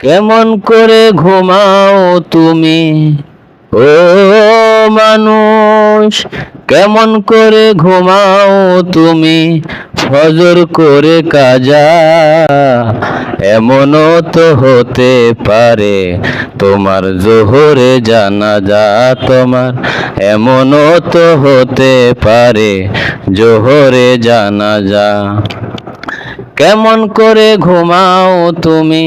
কেমন করে ঘুমাও তুমি? ও মানুষ, কেমন করে ঘুমাও তুমি? ফজর করে কাজা এমনও তো হতে পারে। তোমার জোহরে জানা যা তোমার এমনও তো হতে পারে। জোহরে জানা যা কেমন করে ঘুমাও তুমি?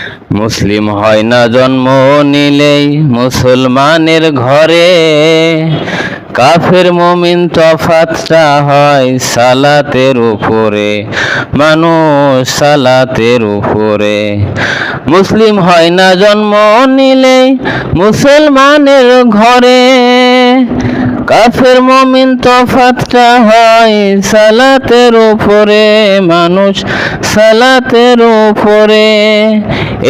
মুসলিম হয় না জন্ম নিলেই মুসলমানের ঘরে। কাফের মমিন তফাতটা হয় সালাতের উপরে, মানুষ সালাতের উপরে। মুসলিম হয় না জন্ম নিলেই মুসলমানের ঘরে। কাফের মমিন তফাতটা হয় সালাতের ওপরে মানুষ সালাতের ওপরে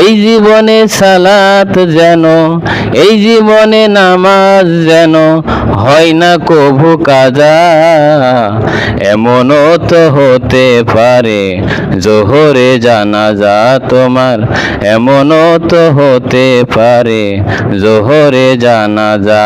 এই জীবনে সালাত যেন, এই জীবনে নামাজ যেন হয় না কভু কাজা। এমনও তো হতে পারে জোহরে জানাজা তোমার, এমনও তো হতে পারে জোহরে জানাজা।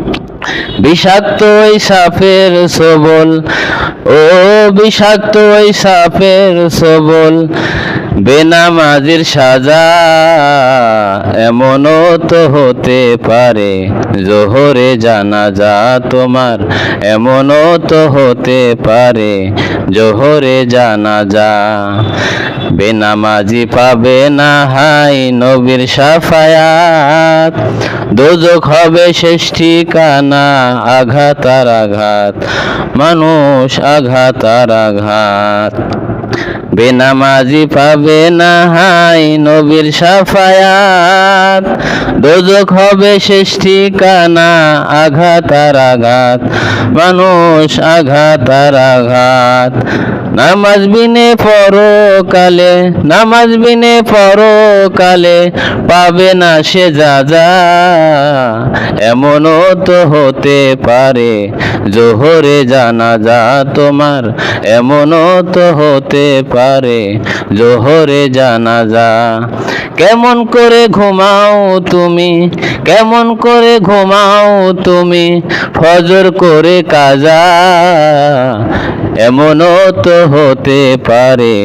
বিষাক্ত ওই সাপের সবল। ও বিষাক্ত ওই সাপের সবল। বেনামাজির সাজা এমনও তো হতে পারে। জোহরে জানাজা তোমার এমনও তো হতে পারে। জোহরে জানাজা বেনামাজি পাবে না হাই নবীর সাফায়াত। দোজক হবে শেষ ঠিকানা, আঘাত আর আঘাত। মানুষ আঘাত আর আঘাত। বেনামাজি পাবে না হাই নবীর সাফায়াত। দোজক হবে শেষ ঠিকানা, আঘাত আর আঘাত। মানুষ আঘাত আর আঘাত। নামাজ বিনে পরকালে নামাজ বিনে পরকালে পাবে না সে যা যা এমনও তো হতে পারে জোহরে জানা যা তোমার, এমনও তো হতে পারে জোহরে জানা যা কেমন করে ঘুমাও তুমি, কেমন করে ঘুমাও তুমি, ফজর করে কাজা। এমনও তো হতে পারে।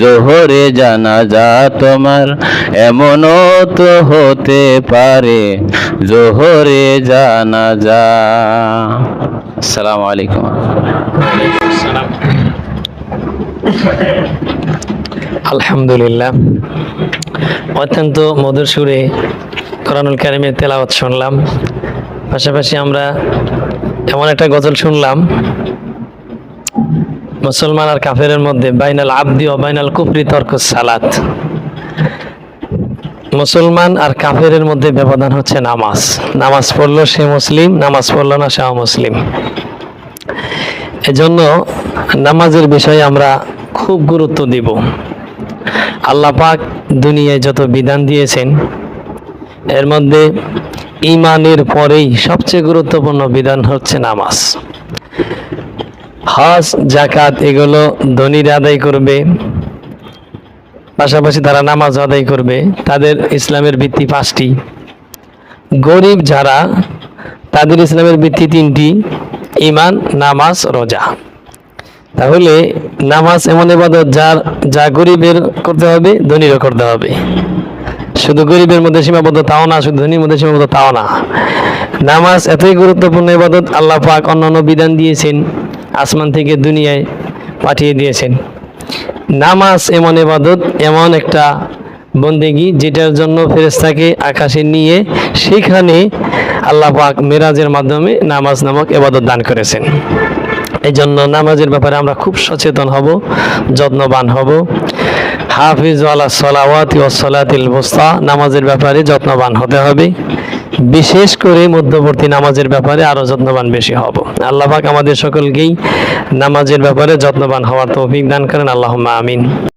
জোহরে জানাজা তোমার এমনও তো হতে পারে। জোহরে জানাজা। আসসালামু আলাইকুম। আলহামদুলিল্লাহ। অত্যন্ত মধুর সুরে কোরআনুল কারিমের তেলাওয়াত শুনলাম। পাশাপাশি আমরা এমন একটা গজল শুনলাম মুসলমান আর কাফেরের মধ্যে বাইনাল আব্দি ও বাইনাল কুফরি তর্ক সালাত। মুসলমান আর কাফেরের মধ্যে ব্যবধান হচ্ছে নামাজ। নামাজ পড়ল সে মুসলিম, নামাজ পড়ল না সে মুসলিম। এজন্য নামাজের বিষয়ে আমরা খুব গুরুত্ব দিব। আল্লাহ পাক দুনিয়ায় যত বিধান দিয়েছেন, এর মধ্যে ইমানের পরেই সবচেয়ে গুরুত্বপূর্ণ বিধান হচ্ছে নামাজ। হজ জাকাত এগুলো ধনীরা আদায় করবে। পাশাপাশি তারা নামাজ আদায় করবে। তাদের ইসলামের ভিত্তি পাঁচটি। গরিব যারা, তাদের ইসলামের ভিত্তি তিনটি। ইমান নামাজ, রোজা। তাহলে নামাজ এমন ইবাদত যার, যা গরিবের করতে হবে, ধনীরও করতে হবে। শুধু গরিবের মধ্যে সীমাবদ্ধ তাও না, শুধু ধনীর মধ্যে সীমাবদ্ধ তাও না। নামাজ এতই গুরুত্বপূর্ণ এবাদত আল্লাহ পাক অন্যান্য বিধান দিয়েছেন। আসমান থেকে দুনিয়ায় পাঠিয়ে দিয়েছেন। নামাজ এমন এবাদত এমন একটা বন্দেগি, যেটার জন্য ফেরেস্তাকে আকাশে নিয়ে সেখানে আল্লাহ পাক মেরাজের মাধ্যমে নামাজ নামক এবাদত দান করেছেন। এই জন্য নামাজের ব্যাপারে আমরা খুব সচেতন হব, যত্নবান হব। হাফিজ আলা সলাওয়াতি ও সলাতিল বস্তা নামাজের ব্যাপারে যত্নবান হতে হবে। বিশেষ করে মধ্যবর্তী নামাজের ব্যাপারে আরও যত্নবান বেশি হব। আল্লাহ পাক আমাদের সকলকেই নামাজের ব্যাপারে যত্নবান হওয়ার তৌফিক দান করেন। আল্লাহ আমিন।